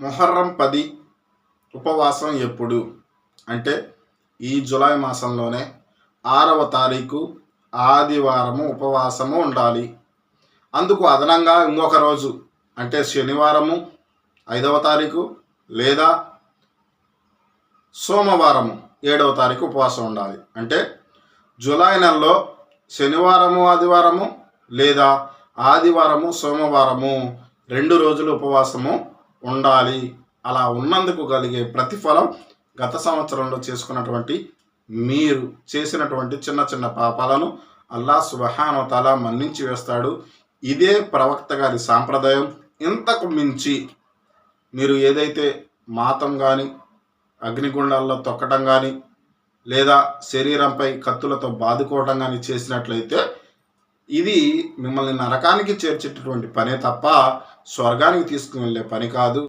మొహర్రం పది ఉపవాసం ఎప్పుడు? అంటే ఈ జులై మాసంలోనే ఆరవ తారీఖు ఆదివారము ఉపవాసము ఉండాలి. అందుకు అదనంగా ఇంకొక రోజు అంటే శనివారము ఐదవ తారీఖు లేదా సోమవారము ఏడవ తారీఖు ఉపవాసం ఉండాలి. అంటే జులై నెలలో శనివారము ఆదివారము లేదా ఆదివారము సోమవారము రెండు రోజులు ఉపవాసము ఉండాలి. అలా ఉన్నందుకు కలిగే ప్రతిఫలం గత సంవత్సరంలో చేసుకున్నటువంటి మీరు చేసినటువంటి చిన్న చిన్న పాపాలను అల్లా సుబహానోతాలా మన్నించి వేస్తాడు. ఇదే ప్రవక్త గారి సాంప్రదాయం. ఇంతకు మించి మీరు ఏదైతే మాతం కానీ అగ్నిగుండాల్లో తొక్కటం కానీ లేదా శరీరంపై కత్తులతో బాదుకోవడం కానీ చేసినట్లయితే ఇది మిమ్మల్ని నరకానికి చేర్చేటటువంటి పనే తప్ప స్వర్గానికి తీసుకువెళ్ళే పని కాదు.